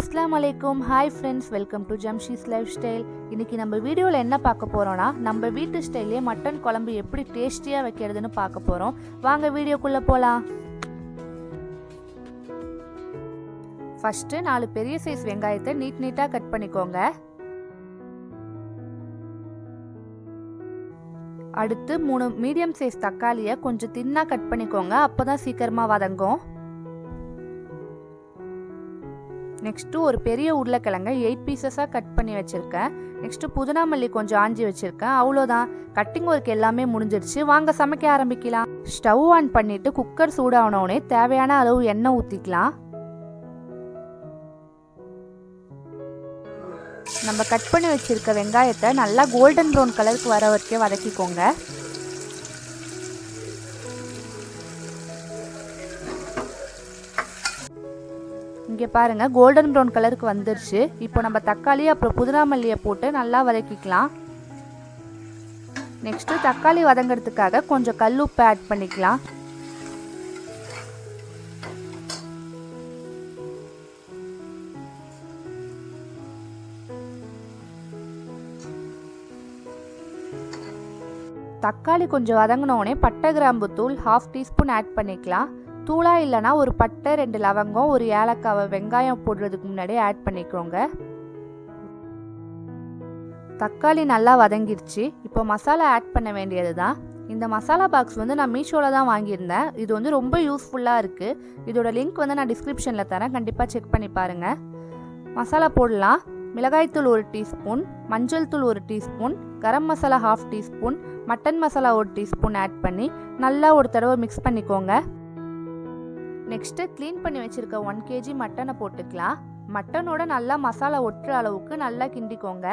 அஸ்லாம் வலைக்கும் hi friends welcome to ஜம்ஷீஸ் life style இன்னைக்கு நம்ம வீடியோவில் என்ன பார்க்க போகிறோன்னா நம்ம வீட்டு ஸ்டைல்லே மட்டன் குழம்பு எப்படி டேஸ்டியாக வைக்கிறதுன்னு பார்க்க போகிறோம் வாங்க வீடியோக்குள்ளே போகலாம் ஃபஸ்ட்டு நாலு பெரிய சைஸ் வெங்காயத்தை நீட் நீட்டாக கட் பண்ணிக்கோங்க. அடுத்து மூணு மீடியம் சைஸ் தக்காளியை கொஞ்சம் தின்னாக கட் பண்ணிக்கோங்க. அப்போ தான் சீக்கிரமாக வதங்கும். நெக்ஸ்ட்டு ஒரு பெரிய உருளைக்கிழங்கை எயிட் பீசஸாக கட் பண்ணி வச்சுருக்கேன். நெக்ஸ்ட்டு புதினா மல்லி கொஞ்சம் ஆஞ்சி வச்சுருக்கேன். அவ்வளோதான். கட்டிங் ஒர்க் எல்லாமே முடிஞ்சிருச்சு. வாங்க சமைக்க ஆரம்பிக்கலாம். ஸ்டவ் ஆன் பண்ணிவிட்டு குக்கர் சூடானோடனே தேவையான அளவு எண்ணெய் ஊற்றிக்கலாம் நம்ம கட் பண்ணி வச்சுருக்க வெங்காயத்தை நல்லா கோல்டன் ப்ரௌன் கலருக்கு வர வரைக்கும் வதக்கிக்கோங்க. இங்கே பாருங்கள் கோல்டன் ப்ரௌன் கலருக்கு வந்துருச்சு. இப்போ நம்ம தக்காளி அப்புறம் புதினா மல்லியை போட்டு நல்லா வதக்கிக்கலாம். நெக்ஸ்ட்டு தக்காளி வதங்கிறதுக்காக கொஞ்சம் கல் உப்பு ஆட் பண்ணிக்கலாம். தக்காளி கொஞ்சம் வதங்கினோடனே பட்டை கிராம்பு தூள் ஹாஃப் டீஸ்பூன் ஆட் பண்ணிக்கலாம். தூளாக இல்லைனா ஒரு பட்டை ரெண்டு லவங்கம் ஒரு ஏலக்காவை வெங்காயம் போடுறதுக்கு முன்னாடியே ஆட் பண்ணிக்கோங்க. தக்காளி நல்லா வதங்கிருச்சு. இப்போ மசாலா ஆட் பண்ண வேண்டியது தான் இந்த மசாலா பாக்ஸ் வந்து நான் மீஷோவில் தான் வாங்கியிருந்தேன். இது வந்து ரொம்ப யூஸ்ஃபுல்லாக இருக்குது இதோட லிங்க் வந்து நான் டிஸ்கிரிப்ஷனில் தரேன். கண்டிப்பாக செக் பண்ணி பாருங்கள் மசாலா போடலாம். மிளகாய்த்தூள் ஒரு டீஸ்பூன் மஞ்சள் தூள் ஒரு teaspoon garam masala half teaspoon mutton masala ஒரு டீஸ்பூன் ஆட் பண்ணி நல்லா ஒரு தடவை மிக்ஸ் பண்ணிக்கோங்க. நெக்ஸ்ட்டு க்ளீன் பண்ணி வச்சுருக்க ஒன் கேஜி மட்டனை போட்டுக்கலாம் மட்டனோட நல்லா மசாலா ஒட்டுற அளவுக்கு நல்லா கிண்டிக்கோங்க.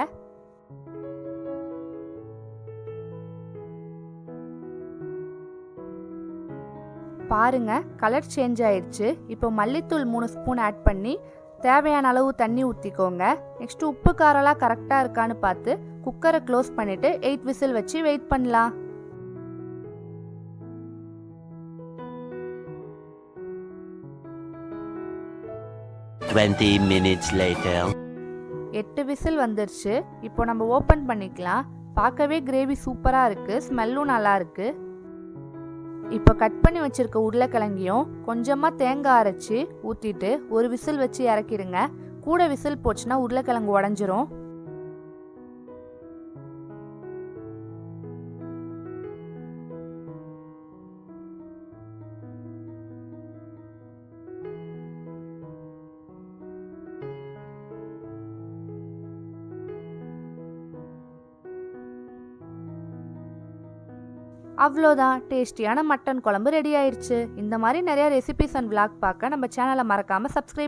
பாருங்க கலர் சேஞ்ச் ஆயிடுச்சு இப்போ மல்லித்தூள் மூணு ஸ்பூன் ஆட் பண்ணி தேவையான அளவு தண்ணி ஊற்றிக்கோங்க நெக்ஸ்ட்டு உப்பு காரம்லாம் கரெக்டாக இருக்கான்னு பார்த்து குக்கரை க்ளோஸ் பண்ணிவிட்டு எயிட் விசில் வச்சு வெயிட் பண்ணலாம். டுவெண்ட்டி மினிட்ஸ் லேட்டர் எட்டு விசில் வந்துருச்சு. இப்போ நம்ம ஓப்பன் பண்ணிக்கலாம். பார்க்கவே கிரேவி சூப்பராக இருக்குது ஸ்மெல்லும் நல்லா இருக்குது இப்போ கட் பண்ணி வச்சுருக்க உருளைக்கிழங்கையும் கொஞ்சமாக தேங்காய் அரைச்சி ஊற்றிட்டு ஒரு விசில் வச்சு இறக்கிடுங்க. கூட விசில் போச்சுன்னா உருளைக்கிழங்கு உடஞ்சிரும். அவ்வளோதான். டேஸ்டியான மட்டன் குழம்பு ரெடி ஆயிடுச்சு இந்த மாதிரி நிறைய ரெசிபிஸ் அண்ட் விளாக் பார்க்க நம்ம சேனலை மறக்காமல் சப்ஸ்கிரைப்